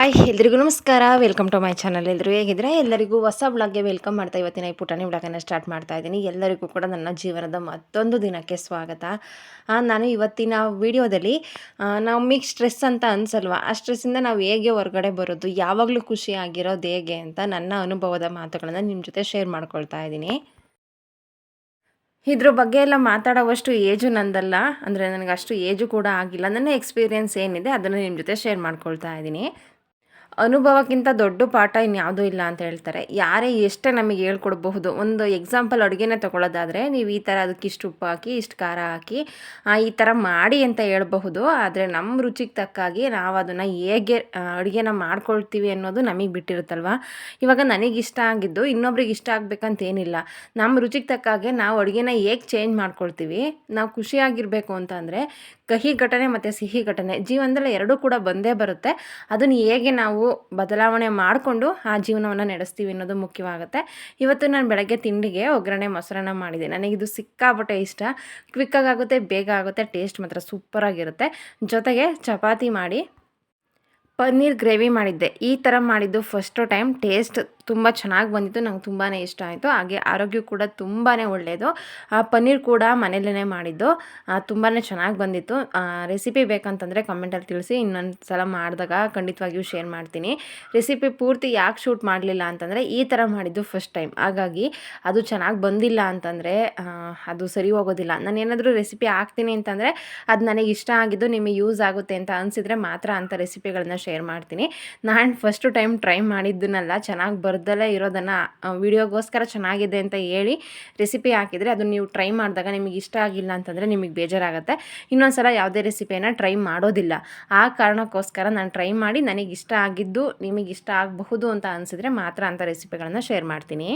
Hi, ಎಲ್ರಿಗೂ ನಮಸ್ಕಾರ. Welcome to my channel ಎಲ್ಲರೂ ಹೇಗಿದ್ರೆ ಎಲ್ಲರಿಗೂ ಹೊಸ ಬ್ಲಾಗ್ಗೆ ವೆಲ್ಕಮ್ ಮಾಡ್ತಾ ಇವತ್ತಿನ ಈ ಪುಟಾಣಿ ಬ್ಲಾಗನ್ನು ಸ್ಟಾರ್ಟ್ ಮಾಡ್ತಾ ಇದ್ದೀನಿ. ಎಲ್ಲರಿಗೂ ಕೂಡ ನನ್ನ ಜೀವನದ ಮತ್ತೊಂದು ದಿನಕ್ಕೆ ಸ್ವಾಗತ. ನಾನು ಇವತ್ತಿನ ವಿಡಿಯೋದಲ್ಲಿ ನಾವು ಮಿಕ್ಸ್ ಸ್ಟ್ರೆಸ್ ಅಂತ ಅನ್ಸಲ್ವ? ಆ ಸ್ಟ್ರೆಸ್ಸಿಂದ ನಾವು ಹೇಗೆ ಹೊರಗಡೆ ಬರೋದು? ಯಾವಾಗಲೂ ಖುಷಿಯಾಗಿರೋದು ಹೇಗೆ ಅಂತ ನನ್ನ ಅನುಭವದ ಮಾತುಗಳನ್ನು ನಿಮ್ಮ ಜೊತೆ ಶೇರ್ ಮಾಡ್ಕೊಳ್ತಾ ಇದ್ದೀನಿ. ಇದ್ರ ಬಗ್ಗೆ ಎಲ್ಲ ಮಾತಾಡೋವಷ್ಟು ಏಜು ನಂದಲ್ಲ. ಅಂದರೆ ನನಗೆ ಅಷ್ಟು ಏಜು ಕೂಡ ಆಗಿಲ್ಲ. ನನ್ನ ಎಕ್ಸ್ಪೀರಿಯೆನ್ಸ್ ಏನಿದೆ ಅದನ್ನು ನಿಮ್ಮ ಜೊತೆ ಶೇರ್ ಮಾಡ್ಕೊಳ್ತಾ ಇದ್ದೀನಿ. ಅನುಭವಕ್ಕಿಂತ ದೊಡ್ಡ ಪಾಠ ಇನ್ಯಾವುದೂ ಇಲ್ಲ ಅಂತ ಹೇಳ್ತಾರೆ. ಯಾರೇ ಎಷ್ಟೇ ನಮಗೆ ಹೇಳ್ಕೊಡ್ಬಹುದು, ಒಂದು ಎಕ್ಸಾಂಪಲ್ ಅಡುಗೆನ ತೊಗೊಳ್ಳೋದಾದರೆ ನೀವು ಈ ಥರ ಅದಕ್ಕೆ ಇಷ್ಟು ಉಪ್ಪು ಹಾಕಿ, ಇಷ್ಟು ಖಾರ ಹಾಕಿ ಈ ಥರ ಮಾಡಿ ಅಂತ ಹೇಳ್ಬಹುದು. ಆದರೆ ನಮ್ಮ ರುಚಿಗೆ ತಕ್ಕಾಗಿ ನಾವು ಅದನ್ನು ಹೇಗೆ ಅಡುಗೆನ ಮಾಡ್ಕೊಳ್ತೀವಿ ಅನ್ನೋದು ನಮಗೆ ಬಿಟ್ಟಿರುತ್ತಲ್ವ? ಇವಾಗ ನನಗೆ ಇಷ್ಟ ಆಗಿದ್ದು ಇನ್ನೊಬ್ರಿಗೆ ಇಷ್ಟ ಆಗಬೇಕಂತೇನಿಲ್ಲ ನಮ್ಮ ರುಚಿಗೆ ತಕ್ಕಾಗೆ ನಾವು ಅಡುಗೆನ ಹೇಗೆ ಚೇಂಜ್ ಮಾಡ್ಕೊಳ್ತೀವಿ, ನಾವು ಖುಷಿಯಾಗಿರಬೇಕು ಅಂತಂದರೆ ಕಹಿ ಘಟನೆ ಮತ್ತು ಸಿಹಿ ಘಟನೆ ಜೀವನದಲ್ಲಿ ಎರಡೂ ಕೂಡ ಬಂದೇ ಬರುತ್ತೆ. ಅದನ್ನು ಹೇಗೆ ನಾವು ಬದಲಾವಣೆ ಮಾಡಿಕೊಂಡು ಆ ಜೀವನವನ್ನು ನಡೆಸ್ತೀವಿ ಅನ್ನೋದು ಮುಖ್ಯವಾಗುತ್ತೆ. ಇವತ್ತು ನಾನು ಬೆಳಗ್ಗೆ ತಿಂಡಿಗೆ ಒಗ್ಗರಣೆ ಮೊಸರನ್ನ ಮಾಡಿದೆ ಇದು ಸಿಕ್ಕಾಪಟ್ಟೆ ಇಷ್ಟ. ಕ್ವಿಕ್ಕಾಗಿ ಆಗುತ್ತೆ, ಬೇಗ ಆಗುತ್ತೆ ಟೇಸ್ಟ್ ಮಾತ್ರ ಸೂಪರಾಗಿರುತ್ತೆ ಜೊತೆಗೆ ಚಪಾತಿ ಮಾಡಿ, ಪನ್ನೀರ್ ಗ್ರೇವಿ ಮಾಡಿದ್ದೆ. ಈ ಥರ ಮಾಡಿದ್ದು ಫಸ್ಟು ಟೈಮ್ ಟೇಸ್ಟ್ ತುಂಬ ಚೆನ್ನಾಗಿ ಬಂದಿತ್ತು, ನಂಗೆ ತುಂಬಾ ಇಷ್ಟ ಆಯಿತು. ಹಾಗೆ ಆರೋಗ್ಯ ಕೂಡ ತುಂಬಾ ಒಳ್ಳೆಯದು ಆ, ಪನ್ನೀರ್ ಕೂಡ ಮನೆಯಲ್ಲೇ ಮಾಡಿದ್ದು. ತುಂಬಾ ಚೆನ್ನಾಗಿ ಬಂದಿತ್ತು. ರೆಸಿಪಿ ಬೇಕಂತಂದರೆ ಕಮೆಂಟಲ್ಲಿ ತಿಳಿಸಿ ಇನ್ನೊಂದು ಸಲ ಮಾಡಿದಾಗ ಖಂಡಿತವಾಗಿಯೂ ಶೇರ್ ಮಾಡ್ತೀನಿ. ರೆಸಿಪಿ ಪೂರ್ತಿ ಯಾಕೆ ಶೂಟ್ ಮಾಡಲಿಲ್ಲ ಅಂತಂದರೆ, ಈ ಥರ ಮಾಡಿದ್ದು ಫಸ್ಟ್ ಟೈಮ್ ಹಾಗಾಗಿ ಅದು ಚೆನ್ನಾಗಿ ಬಂದಿಲ್ಲ ಅಂತಂದರೆ ಅದು ಸರಿ ಹೋಗೋದಿಲ್ಲ. ನಾನು ಏನಾದರೂ ರೆಸಿಪಿ ಹಾಕ್ತೀನಿ ಅಂತಂದರೆ, ಅದು ನನಗೆ ಇಷ್ಟ ಆಗಿದ್ದು ನಿಮಗೆ ಯೂಸ್ ಆಗುತ್ತೆ ಅಂತ ಅನಿಸಿದರೆ ಮಾತ್ರ ಅಂಥ ರೆಸಿಪಿಗಳನ್ನ ಶೇರ್ ಮಾಡ್ತೀನಿ. ನಾನು ಫಸ್ಟು ಟೈಮ್ ಟ್ರೈ ಮಾಡಿದ್ದನ್ನೆಲ್ಲ, ಚೆನ್ನಾಗಿ ಬರ್ದಲ್ಲೇ ಇರೋದನ್ನು ವಿಡಿಯೋಗೋಸ್ಕರ ಚೆನ್ನಾಗಿದೆ ಅಂತ ಹೇಳಿ ರೆಸಿಪಿ ಹಾಕಿದರೆ ಅದನ್ನು ನೀವು ಟ್ರೈ ಮಾಡಿದಾಗ ನಿಮಗೆ ಇಷ್ಟ ಆಗಿಲ್ಲ ಅಂತಂದರೆ ನಿಮಗೆ ಬೇಜಾರಾಗುತ್ತೆ. ಇನ್ನೊಂದು ಸಲ ಯಾವುದೇ ರೆಸಿಪಿಯನ್ನು ಟ್ರೈ ಮಾಡೋದಿಲ್ಲ. ಆ ಕಾರಣಕ್ಕೋಸ್ಕರ ನಾನು ಟ್ರೈ ಮಾಡಿ ನನಗೆ ಇಷ್ಟ ಆಗಿದ್ದು ನಿಮಗೆ ಇಷ್ಟ ಆಗಬಹುದು ಅಂತ ಅನಿಸಿದ್ರೆ ಮಾತ್ರ ಅಂಥ ರೆಸಿಪಿಗಳನ್ನು ಶೇರ್ ಮಾಡ್ತೀನಿ.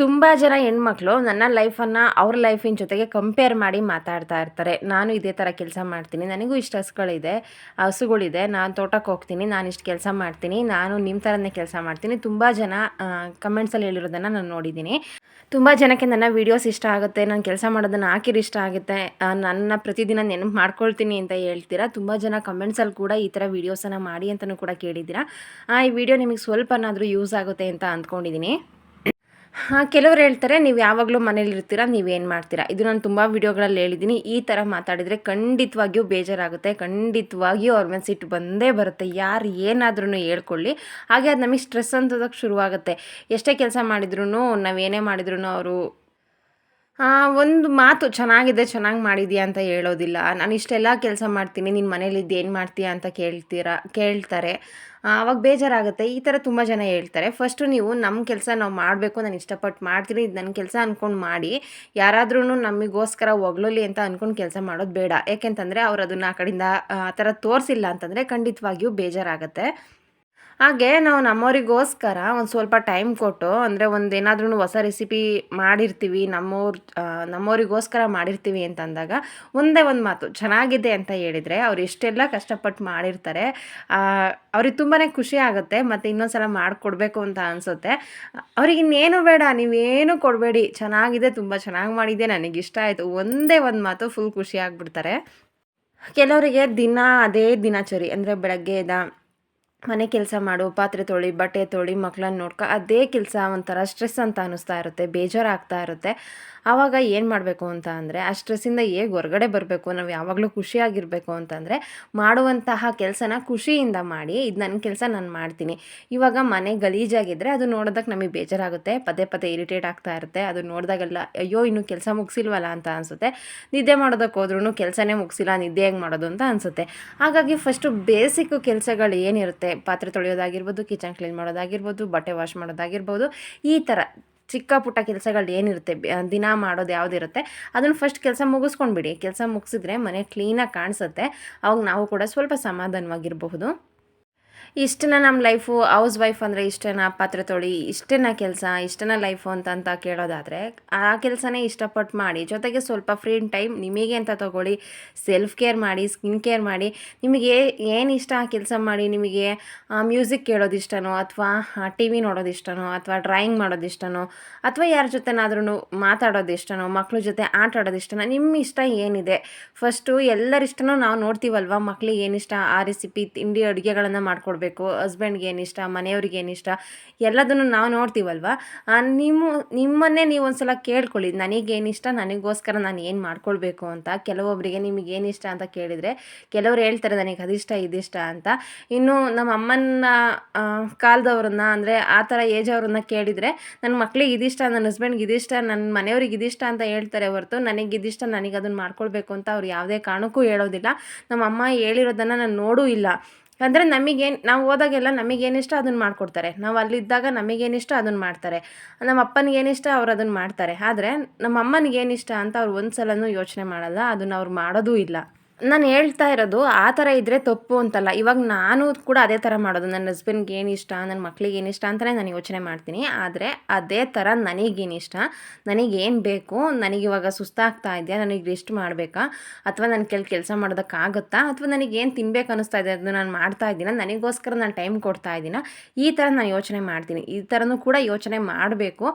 ತುಂಬ ಜನ ಹೆಣ್ಮಕ್ಳು ನನ್ನ ಲೈಫನ್ನು ಅವ್ರ ಲೈಫಿನ ಜೊತೆಗೆ ಕಂಪೇರ್ ಮಾಡಿ ಮಾತಾಡ್ತಾ ಇರ್ತಾರೆ. ನಾನು ಇದೇ ಥರ ಕೆಲಸ ಮಾಡ್ತೀನಿ. ನನಗೂ ಇಷ್ಟು ಹಸುಗಳಿದೆ ಹಸುಗಳಿದೆ. ನಾನು ತೋಟಕ್ಕೆ ಹೋಗ್ತೀನಿ, ನಾನು ಇಷ್ಟು ಕೆಲಸ ಮಾಡ್ತೀನಿ, ನಾನು ನಿಮ್ಮ ಥರನೇ ಕೆಲಸ ಮಾಡ್ತೀನಿ. ತುಂಬ ಜನ ಕಮೆಂಟ್ಸಲ್ಲಿ ಹೇಳಿರೋದನ್ನು ನಾನು ನೋಡಿದ್ದೀನಿ. ತುಂಬ ಜನಕ್ಕೆ ನನ್ನ ವೀಡಿಯೋಸ್ ಇಷ್ಟ ಆಗುತ್ತೆ, ನಾನು ಕೆಲಸ ಮಾಡೋದನ್ನು ಹಾಕಿರಿ ಇಷ್ಟ ಆಗುತ್ತೆ ನನ್ನ ಪ್ರತಿದಿನ ನೆನಪು ಮಾಡ್ಕೊಳ್ತೀನಿ ಅಂತ ಹೇಳ್ತೀರಾ? ತುಂಬ ಜನ ಕಮೆಂಟ್ಸಲ್ಲಿ ಕೂಡ ಈ ಥರ ವೀಡಿಯೋಸನ್ನು ಮಾಡಿ ಅಂತಲೂ ಕೂಡ ಕೇಳಿದ್ದೀರಾ? ಈ ವಿಡಿಯೋ ನಿಮಗೆ ಸ್ವಲ್ಪನಾದರೂ ಯೂಸ್ ಆಗುತ್ತೆ ಅಂತ ಅಂದ್ಕೊಂಡಿದ್ದೀನಿ. ಕೆಲವ್ರು ಹೇಳ್ತಾರೆ, ನೀವು ಯಾವಾಗಲೂ ಮನೇಲಿ ಇರ್ತೀರಾ ನೀವೇನು ಮಾಡ್ತೀರಾ? ಇದು ನಾನು ತುಂಬ ವೀಡಿಯೋಗಳಲ್ಲಿ ಹೇಳಿದ್ದೀನಿ. ಈ ಥರ ಮಾತಾಡಿದರೆ ಖಂಡಿತವಾಗಿಯೂ ಬೇಜಾರಾಗುತ್ತೆ, ಖಂಡಿತವಾಗಿಯೂ ಅವ್ರ ಮೇಲೆ ಸಿಟ್ಟು ಬಂದೇ ಬರುತ್ತೆ. ಯಾರು ಏನಾದ್ರೂ ಹೇಳ್ಕೊಳ್ಳಿ. ಹಾಗೆ ಅದು ನಮಗೆ ಸ್ಟ್ರೆಸ್ ಅಂತದಕ್ಕೆ ಶುರುವಾಗುತ್ತೆ. ಎಷ್ಟೇ ಕೆಲಸ ಮಾಡಿದ್ರು ನಾವೇನೇ ಮಾಡಿದ್ರು ಅವರು ಒಂದು ಮಾತು ಚೆನ್ನಾಗಿದೆ, ಚೆನ್ನಾಗಿ ಮಾಡಿದೀಯ ಅಂತ ಹೇಳೋದಿಲ್ಲ. ನಾನು ಇಷ್ಟೆಲ್ಲ ಕೆಲಸ ಮಾಡ್ತೀನಿ ನಿನ್ನ ಮನೇಲಿದ್ದು ಏನು ಮಾಡ್ತೀಯ ಅಂತ ಕೇಳ್ತೀರಾ, ಕೇಳ್ತಾರೆ. ಆವಾಗ ಬೇಜಾರಾಗುತ್ತೆ. ಈ ಥರ ತುಂಬ ಜನ ಹೇಳ್ತಾರೆ. ಫಸ್ಟು ನೀವು ನಮ್ಮ ಕೆಲಸ ನಾವು ಮಾಡಬೇಕು, ನಾನು ಇಷ್ಟಪಟ್ಟು ಮಾಡ್ತೀನಿ, ಇದು ನನ್ನ ಕೆಲಸ ಅಂದ್ಕೊಂಡು ಮಾಡಿ. ಯಾರಾದ್ರೂ ನಮಗೋಸ್ಕರ ಹೊಗಳಲಿ ಅಂತ ಅಂದ್ಕೊಂಡು ಕೆಲಸ ಮಾಡೋದು ಬೇಡ. ಯಾಕೆಂತಂದರೆ ಅವ್ರು ಅದನ್ನು ಆ ಕಡೆಯಿಂದ ಆ ಥರ ತೋರಿಸಿಲ್ಲ ಅಂತಂದರೆ ಖಂಡಿತವಾಗಿಯೂ ಬೇಜಾರಾಗುತ್ತೆ. ಹಾಗೆ ನಾವು ನಮ್ಮವರಿಗೋಸ್ಕರ ಒಂದು ಸ್ವಲ್ಪ ಟೈಮ್ ಕೊಟ್ಟು, ಅಂದರೆ ಒಂದು ಏನಾದ್ರೂ ಹೊಸ ರೆಸಿಪಿ ಮಾಡಿರ್ತೀವಿ ನಮ್ಮವ್ರ ನಮ್ಮವರಿಗೋಸ್ಕರ ಮಾಡಿರ್ತೀವಿ ಅಂತಂದಾಗ ಒಂದೇ ಒಂದು ಮಾತು, ಚೆನ್ನಾಗಿದೆ ಅಂತ ಹೇಳಿದರೆ ಅವ್ರು ಎಷ್ಟೆಲ್ಲ ಕಷ್ಟಪಟ್ಟು ಮಾಡಿರ್ತಾರೆ ಅವ್ರಿಗೆ ತುಂಬಾ ಖುಷಿ ಆಗುತ್ತೆ, ಮತ್ತು ಇನ್ನೊಂದು ಸಲ ಮಾಡಿಕೊಡ್ಬೇಕು ಅಂತ ಅನಿಸುತ್ತೆ. ಅವ್ರಿಗೆ ಇನ್ನೇನು ಬೇಡ, ನೀವೇನು ಕೊಡಬೇಡಿ, ಚೆನ್ನಾಗಿದೆ, ತುಂಬ ಚೆನ್ನಾಗಿ ಮಾಡಿದೆ ನನಗೆ ಇಷ್ಟ ಆಯಿತು. ಒಂದೇ ಒಂದು ಮಾತು ಫುಲ್ ಖುಷಿ ಆಗಿಬಿಡ್ತಾರೆ. ಕೆಲವರಿಗೆ ದಿನ, ಅದೇ ದಿನಚರಿ, ಅಂದರೆ ಬೆಳಗ್ಗೆ ಎದ್ದ ಮನೆ ಕೆಲಸ ಮಾಡು, ಪಾತ್ರೆ ತೊಳಿ, ಬಟ್ಟೆ ತೊಳಿ ಮಕ್ಕಳನ್ನ ನೋಡ್ಕೊ, ಅದೇ ಕೆಲಸ ಒಂಥರ ಸ್ಟ್ರೆಸ್ ಅಂತ ಅನ್ನಿಸ್ತಾ ಇರುತ್ತೆ, ಬೇಜಾರಾಗ್ತಾ ಇರುತ್ತೆ. ಆವಾಗ ಏನು ಮಾಡಬೇಕು ಅಂತ ಅಂದರೆ, ಆ ಸ್ಟ್ರೆಸ್ಸಿಂದ ಹೇಗೆ ಹೊರಗಡೆ ಬರಬೇಕು, ನಾವು ಯಾವಾಗಲೂ ಖುಷಿಯಾಗಿರಬೇಕು ಅಂತಂದರೆ ಮಾಡುವಂತಹ ಕೆಲಸನ ಖುಷಿಯಿಂದ ಮಾಡಿ, ಇದು ನನ್ನ ಕೆಲಸ, ನಾನು ಮಾಡ್ತೀನಿ. ಇವಾಗ ಮನೆ ಗಲೀಜಾಗಿದ್ದರೆ ಅದು ನೋಡೋದಕ್ಕೆ ನಮಗೆ ಬೇಜಾರಾಗುತ್ತೆ, ಪದೇ ಪದೇ ಇರಿಟೇಟ್ ಆಗ್ತಾ ಇರುತ್ತೆ, ಅದು ನೋಡಿದಾಗೆಲ್ಲ, ಅಯ್ಯೋ, ಇನ್ನೂ ಕೆಲಸ ಮುಗಿಸಿಲ್ವಲ್ಲ? ಅಂತ ಅನಿಸುತ್ತೆ. ನಿದ್ದೆ ಮಾಡೋದಕ್ಕೆ ಹೋದ್ರೂ ಕೆಲಸನೇ ಮುಗಿಸಿಲ್ಲ, ನಿದ್ದೆ ಹೇಗೆ ಮಾಡೋದು ಅಂತ ಅನಿಸುತ್ತೆ. ಹಾಗಾಗಿ ಫಸ್ಟು ಬೇಸಿಕ್ ಕೆಲಸಗಳು ಏನಿರುತ್ತೆ ಪಾತ್ರೆ ತೊಳೆಯೋದಾಗಿರ್ಬೋದು ಕಿಚನ್ ಕ್ಲೀನ್ ಮಾಡೋದಾಗಿರ್ಬೋದು, ಬಟ್ಟೆ ವಾಶ್ ಮಾಡೋದಾಗಿರ್ಬೋದು, ಈ ಥರ ಚಿಕ್ಕ ಪುಟ್ಟ ಕೆಲಸಗಳು ಏನಿರುತ್ತೆ ದಿನ ಮಾಡೋದು ಯಾವುದಿರುತ್ತೆ, ಅದನ್ನು ಫಸ್ಟ್ ಕೆಲಸ ಮುಗಿಸ್ಕೊಂಡ್ಬಿಡಿ. ಕೆಲಸ ಮುಗಿಸಿದ್ರೆ ಮನೆ ಕ್ಲೀನಾಗಿ ಕಾಣಿಸುತ್ತೆ. ಅವಾಗ ನಾವು ಕೂಡ ಸ್ವಲ್ಪ ಸಮಾಧಾನವಾಗಿರಬಹುದು. ಇಷ್ಟನ ನಮ್ಮ ಲೈಫು ಹೌಸ್ ವೈಫ್ ಅಂದರೆ ಇಷ್ಟನ ಪಾತ್ರೆ ತೊಳಿ, ಇಷ್ಟನ ಕೆಲಸ, ಇಷ್ಟನ ಲೈಫು ಅಂತ ಅಂತ ಕೇಳೋದಾದರೆ, ಆ ಕೆಲಸನೇ ಇಷ್ಟಪಟ್ಟು ಮಾಡಿ, ಜೊತೆಗೆ ಸ್ವಲ್ಪ ಫ್ರೀ ಟೈಮ್ ನಿಮಗೆ ಅಂತ ತಗೊಳ್ಳಿ ಸೆಲ್ಫ್ ಕೇರ್ ಮಾಡಿ ಸ್ಕಿನ್ ಕೇರ್ ಮಾಡಿ, ನಿಮಗೆ ಏನು ಇಷ್ಟ ಆ ಕೆಲಸ ಮಾಡಿ, ನಿಮಗೆ ಮ್ಯೂಸಿಕ್ ಕೇಳೋದು ಇಷ್ಟನೋ, ಅಥವಾ ಟಿ ವಿ ನೋಡೋದು ಇಷ್ಟನೋ, ಅಥವಾ ಡ್ರಾಯಿಂಗ್ ಮಾಡೋದು ಇಷ್ಟನೋ, ಅಥವಾ ಯಾರ ಜೊತೆನಾದ್ರೂ ಮಾತಾಡೋದು ಇಷ್ಟನೋ, ಮಕ್ಳ ಜೊತೆ ಆಟ ಆಡೋದು ಇಷ್ಟನೋ ನಿಮ್ಮ ಇಷ್ಟ ಏನಿದೆ? ಫಸ್ಟು ಎಲ್ಲರಿಷ್ಟನೂ ನಾವು ನೋಡ್ತೀವಲ್ವ, ಮಕ್ಳಿಗೆ ಏನಿಷ್ಟ ಆ ರೆಸಿಪಿ ತಿಂಡಿ ಅಡುಗೆಗಳನ್ನು ಮಾಡ್ಕೊಡ್ಬೇಕು. ಮಾಡ್ಕೊಳ್ಬೇಕು ಹಸ್ಬೆಂಡ್ಗೆ ಏನಿಷ್ಟ ಮನೆಯವ್ರಿಗೆ ಏನಿಷ್ಟ ಎಲ್ಲದನ್ನು ನಾವು ನೋಡ್ತೀವಲ್ವ? ನಿಮ್ಮ ನಿಮ್ಮನ್ನೇ ನೀವು ಒಂದ್ಸಲ ಕೇಳ್ಕೊಳ್ಳಿ ನನಗೇನಿಷ್ಟ ನನಗೋಸ್ಕರ ನಾನು ಏನು ಮಾಡ್ಕೊಳ್ಬೇಕು ಅಂತ. ಕೆಲವೊಬ್ಬರಿಗೆ ನಿಮಗೆ ಏನಿಷ್ಟ ಅಂತ ಕೇಳಿದರೆ, ಕೆಲವರು ಹೇಳ್ತಾರೆ, ನನಗೆ ಅದಿಷ್ಟ, ಇದಿಷ್ಟ ಅಂತ. ಇನ್ನು ನಮ್ಮ ಅಮ್ಮನ ಕಾಲದವ್ರನ್ನ, ಅಂದರೆ ಆ ಥರ ಏಜ್ ಅವ್ರನ್ನ ಕೇಳಿದರೆ ನನ್ನ ಮಕ್ಳಿಗೆ ಇದಿಷ್ಟ ನನ್ನ ಹಸ್ಬೆಂಡ್ಗೆ ಇದಿಷ್ಟ ನನ್ನ ಮನೆಯವ್ರಿಗೆ ಇದಿಷ್ಟ ಅಂತ ಹೇಳ್ತಾರೆ ಹೊರತು, ನನಗೆ ಇದಿಷ್ಟ, ನನಗೆ ಅದನ್ನು ಮಾಡ್ಕೊಳ್ಬೇಕು ಅಂತ ಅವ್ರು ಯಾವುದೇ ಕಾರಣಕ್ಕೂ ಹೇಳೋದಿಲ್ಲ. ನಮ್ಮ ಅಮ್ಮ ಹೇಳಿರೋದನ್ನು ನಾನು ನೋಡೂ ಇಲ್ಲ. ಅಂದರೆ ನಮಗೇನು ನಾವು ಹೋದಾಗೆಲ್ಲ ನಮಗೇನಿಷ್ಟ ಅದನ್ನು ಮಾಡಿಕೊಡ್ತಾರೆ. ನಾವು ಅಲ್ಲಿದ್ದಾಗ ನಮಗೇನಿಷ್ಟ ಅದನ್ನು ಮಾಡ್ತಾರೆ. ನಮ್ಮ ಅಪ್ಪನಿಗೇನಿಷ್ಟ ಅವ್ರು ಅದನ್ನು ಮಾಡ್ತಾರೆ. ಆದರೆ ನಮ್ಮ ಅಮ್ಮನಿಗೇನಿಷ್ಟ ಅಂತ ಅವ್ರು ಒಂದು ಸಲನೂ ಯೋಚನೆ ಮಾಡಲ್ಲ. ಅದನ್ನು ಅವ್ರು ಮಾಡೋದೂ ಇಲ್ಲ. ನಾನು ಹೇಳ್ತಾ ಇರೋದು, ಆ ಥರ ಇದ್ದರೆ ತಪ್ಪು ಅಂತಲ್ಲ. ಇವಾಗ ನಾನು ಕೂಡ ಅದೇ ಥರ ಮಾಡೋದು. ನನ್ನ ಹಸ್ಬೆಂಡ್ಗೆ ಏನು ಇಷ್ಟ ನನ್ನ ಮಕ್ಳಿಗೆ ಏನು ಇಷ್ಟ ಅಂತಲೇ ನಾನು ಯೋಚನೆ ಮಾಡ್ತೀನಿ. ಆದರೆ ಅದೇ ಥರ ನನಗೇನು ಇಷ್ಟ ನನಗೇನು ಬೇಕು ನನಗಿವಾಗ ಸುಸ್ತಾಗ್ತಾ ಇದೆಯಾ, ನನಗೆ ರೆಸ್ಟ್ ಮಾಡಬೇಕಾ, ಅಥವಾ ನನ್ನ ಕೆಲ ಕೆಲಸ ಮಾಡೋದಕ್ಕಾಗುತ್ತಾ, ಅಥವಾ ನನಗೇನು ತಿನ್ಬೇಕು ಅನ್ನಿಸ್ತಾ ಇದೆ ಅದನ್ನ ನಾನು ಮಾಡ್ತಾ ಇದ್ದೀನ, ನನಗೋಸ್ಕರ ನಾನು ಟೈಮ್ ಕೊಡ್ತಾ ಇದ್ದೀನ, ಈ ಥರ ನಾನು ಯೋಚನೆ ಮಾಡ್ತೀನಿ. ಈ ಥರನೂ ಕೂಡ ಯೋಚನೆ ಮಾಡಬೇಕು.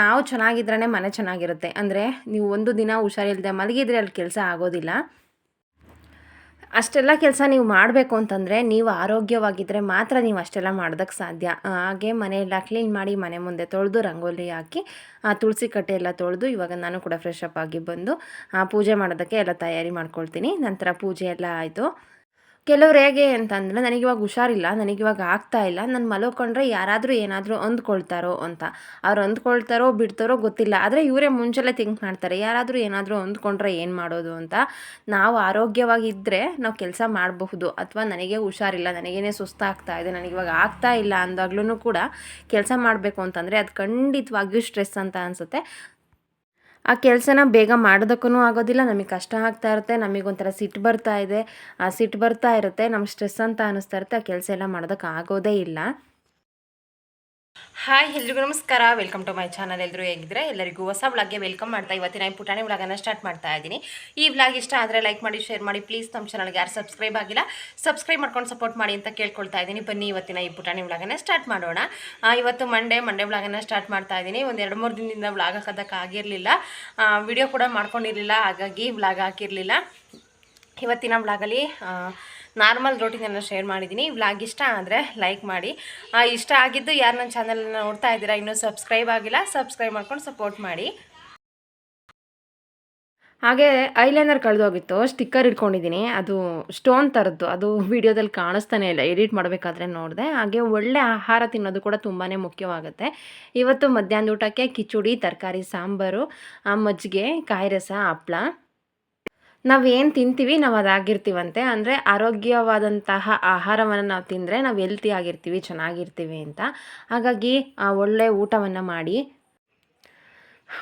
ನಾವು ಚೆನ್ನಾಗಿದ್ರೇ ಮನೆ ಚೆನ್ನಾಗಿರುತ್ತೆ. ಅಂದರೆ ನೀವು ಒಂದು ದಿನ ಹುಷಾರಿಲ್ಲದೆ ಮಲಗಿದ್ರೆ ಅಲ್ಲಿ ಕೆಲಸ ಆಗೋದಿಲ್ಲ. ಅಷ್ಟೆಲ್ಲ ಕೆಲಸ ನೀವು ಮಾಡಬೇಕು ಅಂತಂದರೆ ನೀವು ಆರೋಗ್ಯವಾಗಿದ್ದರೆ ಮಾತ್ರ ನೀವು ಅಷ್ಟೆಲ್ಲ ಮಾಡೋದಕ್ಕೆ ಸಾಧ್ಯ. ಹಾಗೆ ಮನೆಯೆಲ್ಲ ಕ್ಲೀನ್ ಮಾಡಿ ಮನೆ ಮುಂದೆ ತೊಳೆದು ರಂಗೋಲಿ ಹಾಕಿ, ಆ, ತುಳಸಿ ಕಟ್ಟೆ ಎಲ್ಲ ತೊಳೆದು ಇವಾಗ ನಾನು ಕೂಡ ಫ್ರೆಶ್ ಅಪ್ ಆಗಿ ಬಂದು, ಆ, ಪೂಜೆ ಮಾಡೋದಕ್ಕೆ ಎಲ್ಲ ತಯಾರಿ ಮಾಡ್ಕೊಳ್ತೀನಿ. ನಂತರ ಪೂಜೆ ಎಲ್ಲ ಆಯಿತು. ಕೆಲವ್ರು ಹೇಗೆ ಅಂತಂದರೆ ನನಗಿವಾಗ ಹುಷಾರಿಲ್ಲ ನನಗಿವಾಗ ಆಗ್ತಾ ಇಲ್ಲ, ನಾನು ಮಲ್ಕೊಂಡ್ರೆ ಯಾರಾದರೂ ಏನಾದರೂ ಅಂದ್ಕೊಳ್ತಾರೋ ಅಂತ. ಅವ್ರು ಅಂದ್ಕೊಳ್ತಾರೋ ಬಿಡ್ತಾರೋ ಗೊತ್ತಿಲ್ಲ. ಆದರೆ ಇವರೇ ಮುಂಚೆಲೆ ಥಿಂಕ್ ಮಾಡ್ತಾರೆ, ಯಾರಾದರೂ ಏನಾದರೂ ಅಂದ್ಕೊಂಡ್ರೆ ಏನು ಮಾಡೋದು ಅಂತ. ನಾವು ಆರೋಗ್ಯವಾಗಿದ್ದರೆ ನಾವು ಕೆಲಸ ಮಾಡಬಹುದು. ಅಥವಾ ನನಗೆ ಹುಷಾರಿಲ್ಲ, ನನಗೇನೆ ಸುಸ್ತಾಗ್ತಾ ಇದೆ ನನಗಿವಾಗ ಆಗ್ತಾ ಇಲ್ಲ ಅಂದಾಗ್ಲೂ ಕೂಡ ಕೆಲಸ ಮಾಡಬೇಕು ಅಂತಂದರೆ, ಅದು ಖಂಡಿತವಾಗಿಯೂ ಸ್ಟ್ರೆಸ್ ಅಂತ ಅನಿಸುತ್ತೆ. ಆ ಕೆಲಸನ ಬೇಗ ಮಾಡೋದಕ್ಕೂ ಆಗೋದಿಲ್ಲ, ನಮಗೆ ಕಷ್ಟ ಆಗ್ತಾ ಇರುತ್ತೆ ನಮಗೊಂಥರ ಸಿಟ್ಟು ಬರ್ತಾ ಇದೆ. ಆ ಸಿಟ್ಟು ಬರ್ತಾ ಇರುತ್ತೆ, ನಮ್ಗೆ ಸ್ಟ್ರೆಸ್ ಅಂತ ಅನ್ನಿಸ್ತಾ ಇರುತ್ತೆ, ಆ ಕೆಲಸ ಎಲ್ಲ ಮಾಡೋದಕ್ಕೆ ಆಗೋದೇ ಇಲ್ಲ. ಹಾಯ್ ಎಲ್ರಿಗೂ ನಮಸ್ಕಾರ. ವೆಲ್ಕಮ್ ಟು ಮೈ ಚಾನಲ್ ಎಲ್ಲರೂ ಹೇಗಿದ್ರೆ ಎಲ್ಲರಿಗೂ ಹೊಸ ವ್ಲಾಗ್ಗೆ ವೆಲ್ಕಮ್ ಮಾಡ್ತಾ ಇವತ್ತಿನ ಪುಟಾಣಿ ವ್ಲಾಗನ್ನು ಸ್ಟಾರ್ಟ್ ಮಾಡ್ತಾ ಇದ್ದೀನಿ. ಈ ವ್ಲಾಗ್ ಇಷ್ಟ ಆದರೆ ಲೈಕ್ ಮಾಡಿ ಶೇರ್ ಮಾಡಿ. ಪ್ಲೀಸ್ ನಮ್ಮ ಚಾನಲ್ಗೆ ಯಾರು ಸಬ್ಸ್ಕ್ರೈಬ್ ಆಗಿಲ್ಲ ಸಬ್ಸ್ಕ್ರೈಬ್ ಮಾಡ್ಕೊಂಡು ಸಪೋರ್ಟ್ ಮಾಡಿ ಅಂತ ಕೇಳ್ಕೊಳ್ತಾ ಇದ್ದೀನಿ. ಬನ್ನಿ ಇವತ್ತಿನ ಈ ಪುಟಾಣಿ ವ್ಲಾಗನ್ನು ಸ್ಟಾರ್ಟ್ ಮಾಡೋಣ. ಇವತ್ತು ಮಂಡೇ ಮಂಡೇ ವ್ಲಾಗನ್ನು ಸ್ಟಾರ್ಟ್ ಮಾಡ್ತಾ ಇದ್ದೀನಿ. ಒಂದು ಎರಡು ಮೂರು ದಿನದಿಂದ ವ್ಲಾಗ್ ಹಾಕೋದಕ್ಕೆ ಆಗಿರಲಿಲ್ಲ. ವಿಡಿಯೋ ಕೂಡ ಮಾಡ್ಕೊಂಡಿರಲಿಲ್ಲ, ಹಾಗಾಗಿ ವ್ಲಾಗ್ ಹಾಕಿರಲಿಲ್ಲ. ಇವತ್ತಿನ ವ್ಲಾಗಲ್ಲಿ ನಾರ್ಮಲ್ ರೋಟಿನನ್ನು ಶೇರ್ ಮಾಡಿದ್ದೀನಿ. ವ್ಲಾಗ್ ಇಷ್ಟ ಆದರೆ ಲೈಕ್ ಮಾಡಿ. ಇಷ್ಟ ಆಗಿದ್ದು ಯಾರು ನನ್ನ ಚಾನಲನ್ನು ನೋಡ್ತಾ ಇದ್ದೀರಾ, ಇನ್ನೂ ಸಬ್ಸ್ಕ್ರೈಬ್ ಆಗಿಲ್ಲ, ಸಬ್ಸ್ಕ್ರೈಬ್ ಮಾಡ್ಕೊಂಡು ಸಪೋರ್ಟ್ ಮಾಡಿ. ಹಾಗೆ ಐಲೈನರ್ ಕಳೆದೋಗಿತ್ತು, ಸ್ಟಿಕ್ಕರ್ ಇಟ್ಕೊಂಡಿದ್ದೀನಿ. ಅದು ಸ್ಟೋನ್ ಥರದ್ದು, ಅದು ವಿಡಿಯೋದಲ್ಲಿ ಕಾಣಿಸ್ತಾನೆ ಇಲ್ಲ, ಎಡಿಟ್ ಮಾಡಬೇಕಾದ್ರೆ ನೋಡಿದೆ. ಹಾಗೆ ಒಳ್ಳೆ ಆಹಾರ ತಿನ್ನೋದು ಕೂಡ ತುಂಬಾ ಮುಖ್ಯವಾಗುತ್ತೆ. ಇವತ್ತು ಮಧ್ಯಾಹ್ನ ಊಟಕ್ಕೆ ಕಿಚುಡಿ, ತರಕಾರಿ, ಸಾಂಬಾರು ಮಜ್ಜಿಗೆ, ಕಾಯಿ ರಸ, ಹಪ್ಳ. ನಾವೇನು ತಿಂತೀವಿ, ನಾವು ಅದಾಗಿರ್ತೀವಂತೆ. ಅಂದರೆ ಆರೋಗ್ಯವಾದಂತಹ ಆಹಾರವನ್ನು ನಾವು ತಿಂದರೆ ನಾವು ಹೆಲ್ತಿ ಆಗಿರ್ತೀವಿ, ಚೆನ್ನಾಗಿರ್ತೀವಿ ಅಂತ. ಹಾಗಾಗಿ ಒಳ್ಳೆ ಊಟವನ್ನು ಮಾಡಿ.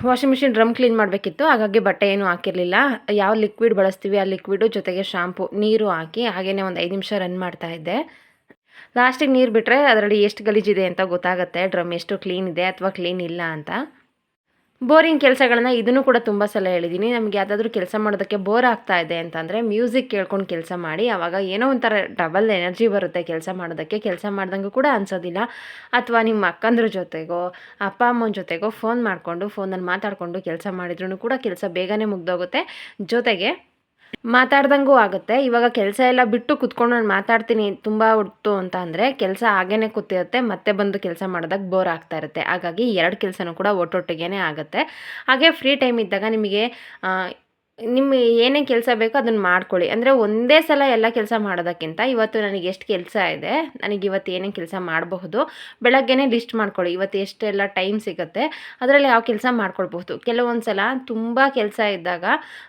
ವಾಷಿಂಗ್ ಮಿಷಿನ್ ಡ್ರಮ್ ಕ್ಲೀನ್ ಮಾಡಬೇಕಿತ್ತು. ಹಾಗಾಗಿ ಬಟ್ಟೆ ಏನೂ ಹಾಕಿರಲಿಲ್ಲ. ಯಾವ ಲಿಕ್ವಿಡ್ ಬಳಸ್ತೀವಿ, ಆ ಲಿಕ್ವಿಡು ಜೊತೆಗೆ ಶಾಂಪು ನೀರು ಹಾಕಿ ಹಾಗೆಯೇ ಒಂದು ಐದು ನಿಮಿಷ ರನ್ ಮಾಡ್ತಾ ಇದ್ದೆ. ಲಾಸ್ಟಿಗೆ ನೀರು ಬಿಟ್ಟರೆ ಅದರಲ್ಲಿ ಎಷ್ಟು ಗಲೀಜಿದೆ ಅಂತ ಗೊತ್ತಾಗುತ್ತೆ. ಡ್ರಮ್ ಎಷ್ಟು ಕ್ಲೀನ್ ಇದೆ ಅಥವಾ ಕ್ಲೀನ್ ಇಲ್ಲ ಅಂತ. ಬೋರಿಂಗ್ ಕೆಲಸಗಳನ್ನ ಇದನ್ನು ಕೂಡ ತುಂಬ ಸಲ ಹೇಳಿದ್ದೀನಿ ನಮಗೆ ಯಾವುದಾದ್ರೂ ಕೆಲಸ ಮಾಡೋದಕ್ಕೆ ಬೋರ್ ಆಗ್ತಾ ಇದೆ ಅಂತಂದರೆ ಮ್ಯೂಸಿಕ್ ಕೇಳ್ಕೊಂಡು ಕೆಲಸ ಮಾಡಿ, ಅವಾಗ ಏನೋ ಒಂಥರ ಡಬಲ್ ಎನರ್ಜಿ ಬರುತ್ತೆ ಕೆಲಸ ಮಾಡೋದಕ್ಕೆ. ಕೆಲಸ ಮಾಡ್ದಂಗೂ ಕೂಡ ಅನ್ಸೋದಿಲ್ಲ. ಅಥವಾ ನಿಮ್ಮ ಅಕ್ಕಂದ್ರ ಜೊತೆಗೋ, ಅಪ್ಪ ಅಮ್ಮನ ಜೊತೆಗೋ ಫೋನ್ ಮಾಡಿಕೊಂಡು ಫೋನಲ್ಲಿ ಮಾತಾಡಿಕೊಂಡು ಕೆಲಸ ಮಾಡಿದ್ರೂ ಕೂಡ ಕೆಲಸ ಬೇಗನೆ ಮುಗ್ದೋಗುತ್ತೆ. ಜೊತೆಗೆ ಮಾತಾಡ್ದಂಗೂ ಆಗುತ್ತೆ. ಇವಾಗ ಕೆಲಸ ಎಲ್ಲ ಬಿಟ್ಟು ಕುತ್ಕೊಂಡು ನಾನು ಮಾತಾಡ್ತೀನಿ ತುಂಬ ಹೊತ್ತು ಅಂತ ಅಂದರೆ ಕೆಲಸ ಹಾಗೇನೆ ಕೂತಿರುತ್ತೆ, ಮತ್ತೆ ಬಂದು ಕೆಲಸ ಮಾಡಿದಾಗ ಬೋರ್ ಆಗ್ತಾ ಇರುತ್ತೆ. ಹಾಗಾಗಿ ಎರಡು ಕೆಲಸನೂ ಕೂಡ ಒಟ್ಟೊಟ್ಟಿಗೆ ಆಗುತ್ತೆ. ಹಾಗೆ ಫ್ರೀ ಟೈಮ್ ಇದ್ದಾಗ ನಿಮಗೆ ಆ, ನಿಮ್ಮ ಏನೇ ಕೆಲಸ ಬೇಕೋ ಅದನ್ನು ಮಾಡ್ಕೊಳ್ಳಿ. ಅಂದರೆ ಒಂದೇ ಸಲ ಎಲ್ಲ ಕೆಲಸ ಮಾಡೋದಕ್ಕಿಂತ ಇವತ್ತು ನನಗೆ ಎಷ್ಟು ಕೆಲಸ ಇದೆ ನನಗೆ ಇವತ್ತು ಏನೇನು ಕೆಲಸ ಮಾಡಬಹುದು ಬೆಳಗ್ಗೆನೇ ಲಿಸ್ಟ್ ಮಾಡ್ಕೊಳ್ಳಿ. ಇವತ್ತು ಎಷ್ಟೆಲ್ಲ ಟೈಮ್ ಸಿಗುತ್ತೆ ಅದರಲ್ಲಿ ಯಾವ ಕೆಲಸ ಮಾಡ್ಕೊಳ್ಬಹುದು. ಕೆಲವೊಂದು ಸಲ ತುಂಬ ಕೆಲಸ ಇದ್ದಾಗ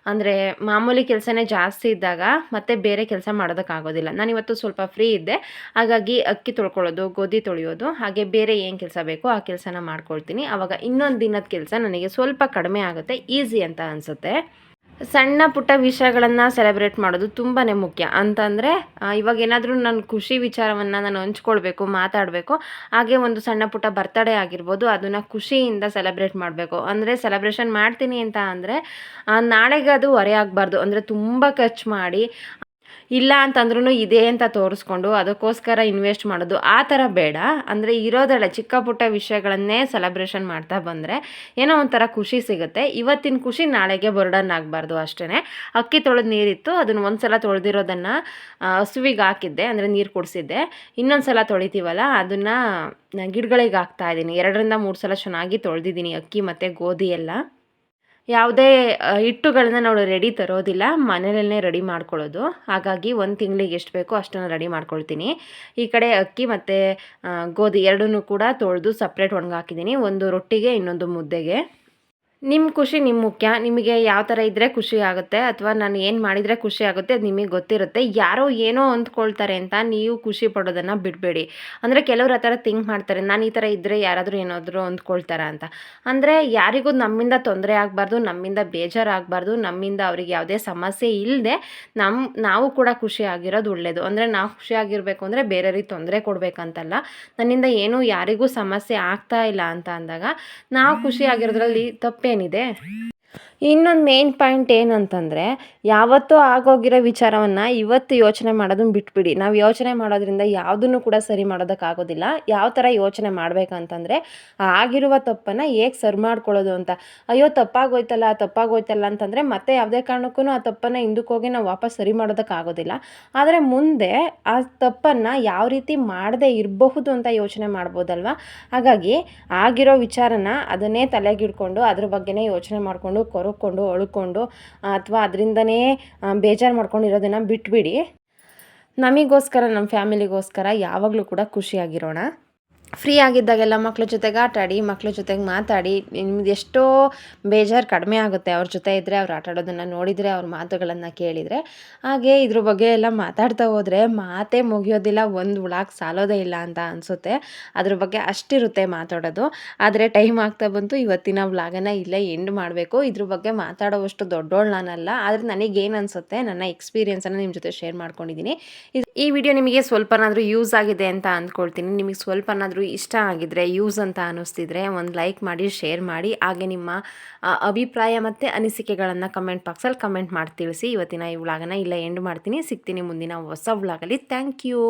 ಅಂದರೆ ಮಾಮೂಲಿ ಕೆಲಸನೇ ಜಾಸ್ತಿ ಇದ್ದಾಗ ಮತ್ತೆ ಬೇರೆ ಕೆಲಸ ಮಾಡೋದಕ್ಕಾಗೋದಿಲ್ಲ. ನಾನು ಇವತ್ತು ಸ್ವಲ್ಪ ಫ್ರೀ ಇದ್ದೆ ಹಾಗಾಗಿ ಅಕ್ಕಿ ತೊಳ್ಕೊಳ್ಳೋದು ಗೋಧಿ ತೊಳೆಯೋದು ಹಾಗೆ ಬೇರೆ ಏನು ಕೆಲಸ ಬೇಕೋ ಆ ಕೆಲಸನ ಮಾಡ್ಕೊಳ್ತೀನಿ. ಆವಾಗ ಇನ್ನೊಂದು ದಿನದ ಕೆಲಸ ನನಗೆ ಸ್ವಲ್ಪ ಕಡಿಮೆ ಆಗುತ್ತೆ ಈಸಿ ಅಂತ ಅನಿಸುತ್ತೆ. ಸಣ್ಣ ಪುಟ್ಟ ವಿಷಯಗಳನ್ನು ಸೆಲೆಬ್ರೇಟ್ ಮಾಡೋದು ತುಂಬಾ ಮುಖ್ಯ. ಅಂತಂದರೆ ಇವಾಗ ಏನಾದರೂ ನನ್ನ ಖುಷಿ ವಿಚಾರವನ್ನು ನಾನು ಹಂಚ್ಕೊಳ್ಬೇಕು, ಮಾತಾಡಬೇಕು, ಹಾಗೆ ಒಂದು ಸಣ್ಣ ಪುಟ್ಟ ಬರ್ತಡೇ ಆಗಿರ್ಬೋದು, ಅದನ್ನು ಖುಷಿಯಿಂದ ಸೆಲೆಬ್ರೇಟ್ ಮಾಡಬೇಕು. ಅಂದರೆ ಸೆಲೆಬ್ರೇಷನ್ ಮಾಡ್ತೀನಿ ಅಂತ ಅಂದರೆ ನಾಳೆಗೆ ಅದು ಹೊರೆ ಆಗಬಾರ್ದು. ಅಂದರೆ ತುಂಬ ಖರ್ಚು ಮಾಡಿ ಇಲ್ಲ ಅಂತಂದ್ರೂ ಇದೆ ಅಂತ ತೋರಿಸ್ಕೊಂಡು ಅದಕ್ಕೋಸ್ಕರ ಇನ್ವೆಸ್ಟ್ ಮಾಡೋದು ಆ ಥರ ಬೇಡ. ಅಂದರೆ ಇರೋದಲ್ಲ ಚಿಕ್ಕ ಪುಟ್ಟ ವಿಷಯಗಳನ್ನೇ ಸೆಲೆಬ್ರೇಷನ್ ಮಾಡ್ತಾ ಬಂದರೆ ಏನೋ ಒಂಥರ ಖುಷಿ ಸಿಗುತ್ತೆ. ಇವತ್ತಿನ ಖುಷಿ ನಾಳೆಗೆ ಬರ್ಡನ್ ಆಗಬಾರ್ದು ಅಷ್ಟೇ ಅಕ್ಕಿ ತೊಳೆದು ನೀರಿತ್ತು, ಅದನ್ನು ಒಂದು ಸಲ ತೊಳೆದಿರೋದನ್ನು ಹಸುವಿಗೆ ಹಾಕಿದ್ದೆ, ಅಂದರೆ ನೀರು ಕುಡಿಸಿದ್ದೆ. ಇನ್ನೊಂದು ಸಲ ತೊಳಿತೀವಲ್ಲ, ಅದನ್ನು ಗಿಡಗಳಿಗೆ ಹಾಕ್ತಾ ಇದ್ದೀನಿ. ಎರಡರಿಂದ ಮೂರು ಸಲ ಚೆನ್ನಾಗಿ ತೊಳೆದಿದ್ದೀನಿ ಅಕ್ಕಿ ಮತ್ತು ಗೋಧಿ ಎಲ್ಲ. ಯಾವುದೇ ಹಿಟ್ಟುಗಳನ್ನ ನಾವು ರೆಡಿ ತರೋದಿಲ್ಲ. ಮನೆಯಲ್ಲೇ ರೆಡಿ ಮಾಡ್ಕೊಳ್ಳೋದು. ಹಾಗಾಗಿ ಒಂದು ತಿಂಗಳಿಗೆ ಎಷ್ಟು ಬೇಕೋ ಅಷ್ಟನ್ನು ರೆಡಿ ಮಾಡ್ಕೊಳ್ತೀನಿ. ಈ ಕಡೆ ಅಕ್ಕಿ ಮತ್ತು ಗೋಧಿ ಎರಡನ್ನೂ ಕೂಡ ತೊಳೆದು ಸಪ್ರೇಟ್ ಒಣಗಾಕಿದ್ದೀನಿ ಒಂದು ರೊಟ್ಟಿಗೆ, ಇನ್ನೊಂದು ಮುದ್ದೆಗೆ. ನಿಮ್ಮ ಖುಷಿ ನಿಮ್ಮ ಮುಖ್ಯ. ನಿಮಗೆ ಯಾವ ಥರ ಇದ್ದರೆ ಖುಷಿ ಆಗುತ್ತೆ ಅಥವಾ ನಾನು ಏನು ಮಾಡಿದರೆ ಖುಷಿ ಆಗುತ್ತೆ ಅದು ನಿಮಗೆ ಗೊತ್ತಿರುತ್ತೆ. ಯಾರೋ ಏನೋ ಅಂದ್ಕೊಳ್ತಾರೆ ಅಂತ ನೀವು ಖುಷಿ ಪಡೋದನ್ನು ಬಿಡಬೇಡಿ. ಅಂದರೆ ಕೆಲವರು ಆ ಥರ ಥಿಂಕ್ ಮಾಡ್ತಾರೆ, ನಾನು ಈ ಥರ ಇದ್ದರೆ ಯಾರಾದರೂ ಏನಾದರೂ ಅಂದ್ಕೊಳ್ತಾರ ಅಂತ. ಅಂದರೆ ಯಾರಿಗೂ ನಮ್ಮಿಂದ ತೊಂದರೆ ಆಗಬಾರ್ದು, ನಮ್ಮಿಂದ ಬೇಜಾರಾಗಬಾರ್ದು, ನಮ್ಮಿಂದ ಅವರಿಗೆ ಯಾವುದೇ ಸಮಸ್ಯೆ ಇಲ್ಲದೆ ನಮ್ಮ ನಾವು ಕೂಡ ಖುಷಿ ಆಗಿರೋದು ಒಳ್ಳೆಯದು ಅಂದರೆ ನಾವು ಖುಷಿಯಾಗಿರಬೇಕು ಅಂದರೆ ಬೇರೆಯವ್ರಿಗೆ ತೊಂದರೆ ಕೊಡಬೇಕಂತಲ್ಲ. ನನ್ನಿಂದ ಏನೂ ಯಾರಿಗೂ ಸಮಸ್ಯೆ ಆಗ್ತಾ ಇಲ್ಲ ಅಂತ ಅಂದಾಗ ನಾವು ಖುಷಿಯಾಗಿರೋದ್ರಲ್ಲಿ ತಪ್ಪೇನಿದೆ ಇನ್ನೊಂದು ಮೇನ್ ಪಾಯಿಂಟ್ ಏನಂತಂದರೆ, ಯಾವತ್ತೂ ಆಗೋಗಿರೋ ವಿಚಾರವನ್ನು ಇವತ್ತು ಯೋಚನೆ ಮಾಡೋದನ್ನು ಬಿಟ್ಬಿಡಿ. ನಾವು ಯೋಚನೆ ಮಾಡೋದ್ರಿಂದ ಯಾವುದನ್ನು ಕೂಡ ಸರಿ ಮಾಡೋದಕ್ಕಾಗೋದಿಲ್ಲ. ಯಾವ ಥರ ಯೋಚನೆ ಮಾಡಬೇಕಂತಂದರೆ, ಆಗಿರುವ ತಪ್ಪನ್ನು ಹೇಗೆ ಸರಿ ಮಾಡ್ಕೊಳ್ಳೋದು ಅಂತ. ಅಯ್ಯೋ, ತಪ್ಪಾಗೋಯ್ತಲ್ಲ ತಪ್ಪಾಗೋಯ್ತಲ್ಲ ಅಂತಂದರೆ ಮತ್ತೆ ಯಾವುದೇ ಕಾರಣಕ್ಕೂ ಆ ತಪ್ಪನ್ನು ಹಿಂದಕ್ಕೆ ಹೋಗಿ ನಾವು ವಾಪಸ್ ಸರಿ ಮಾಡೋದಕ್ಕಾಗೋದಿಲ್ಲ. ಆದರೆ ಮುಂದೆ ಆ ತಪ್ಪನ್ನು ಯಾವ ರೀತಿ ಮಾಡದೇ ಇರಬಹುದು ಅಂತ ಯೋಚನೆ ಮಾಡ್ಬೋದಲ್ವ? ಹಾಗಾಗಿ, ಆಗಿರೋ ವಿಚಾರನ ಅದನ್ನೇ ತಲೆಗಿಡ್ಕೊಂಡು, ಅದ್ರ ಬಗ್ಗೆನೇ ಯೋಚನೆ ಮಾಡಿಕೊಂಡು ಕೊರಕೊಂಡು ಅಳ್ಕೊಂಡು ಅಥವಾ ಅದರಿಂದನೇ ಬೇಜಾರು ಮಾಡ್ಕೊಂಡಿರೋದನ್ನು ಬಿಟ್ಬಿಡಿ. ನಮಗೋಸ್ಕರ ನಮ್ಮ ಫ್ಯಾಮಿಲಿಗೋಸ್ಕರ ಯಾವಾಗಲೂ ಕೂಡ ಖುಷಿಯಾಗಿರೋಣ. ಫ್ರೀ ಆಗಿದ್ದಾಗೆಲ್ಲ ಮಕ್ಳ ಜೊತೆಗೆ ಆಟ ಆಡಿ, ಮಕ್ಳ ಜೊತೆಗೆ ಮಾತಾಡಿ, ನಿಮ್ದು ಎಷ್ಟೋ ಬೇಜಾರು ಕಡಿಮೆ ಆಗುತ್ತೆ. ಅವ್ರ ಜೊತೆ ಇದ್ದರೆ ಅವ್ರು ಆಟ ಆಡೋದನ್ನು ನೋಡಿದರೆ ಅವ್ರ ಮಾತುಗಳನ್ನು ಕೇಳಿದರೆ. ಹಾಗೆ ಇದ್ರ ಬಗ್ಗೆ ಎಲ್ಲ ಮಾತಾಡ್ತಾ ಹೋದರೆ ಮಾತೇ ಮುಗಿಯೋದಿಲ್ಲ, ಒಂದು ಉಳಾಕ್ ಸಾಲೋದೇ ಇಲ್ಲ ಅಂತ ಅನಿಸುತ್ತೆ. ಅದ್ರ ಬಗ್ಗೆ ಅಷ್ಟಿರುತ್ತೆ ಮಾತಾಡೋದು. ಆದರೆ ಟೈಮ್ ಆಗ್ತಾ ಬಂತು, ಇವತ್ತಿನ ವ್ಲಾಗನ್ನು ಇಲ್ಲೇ ಎಂಡ್ ಮಾಡಬೇಕು. ಇದ್ರ ಬಗ್ಗೆ ಮಾತಾಡೋವಷ್ಟು ದೊಡ್ಡೋಳು ನಾನಲ್ಲ. ಆದರೆ ನನಗೇನು ಅನಿಸುತ್ತೆ, ನನ್ನ ಎಕ್ಸ್ಪೀರಿಯೆನ್ಸನ್ನು ನಿಮ್ಮ ಜೊತೆ ಶೇರ್ ಮಾಡ್ಕೊಂಡಿದ್ದೀನಿ ಈ ವಿಡಿಯೋ ನಿಮಗೆ ಸ್ವಲ್ಪನಾದರೂ ಯೂಸ್ ಆಗಿದೆ ಅಂತ ಅಂದ್ಕೊಳ್ತೀನಿ. ನಿಮಗೆ ಸ್ವಲ್ಪನಾದರೂ ಇಷ್ಟ ಆಗಿದ್ರೆ, ಯೂಸ್ ಅಂತ ಅನ್ನಿಸ್ತಿದ್ರೆ ಒಂದು ಲೈಕ್ ಮಾಡಿ ಶೇರ್ ಮಾಡಿ. ಹಾಗೆ ನಿಮ್ಮ ಅಭಿಪ್ರಾಯ ಮತ್ತು ಅನಿಸಿಕೆಗಳನ್ನು ಕಮೆಂಟ್ ಬಾಕ್ಸಲ್ಲಿ ಕಮೆಂಟ್ ಮಾಡಿ ತಿಳಿಸಿ. ಇವತ್ತಿನ ಈ ಇಲ್ಲೇ ಎಂಡ್ ಮಾಡ್ತೀನಿ. ಸಿಗ್ತೀನಿ ಮುಂದಿನ ಹೊಸ ವ್ಲಾಗಲ್ಲಿ ಥ್ಯಾಂಕ್ ಯು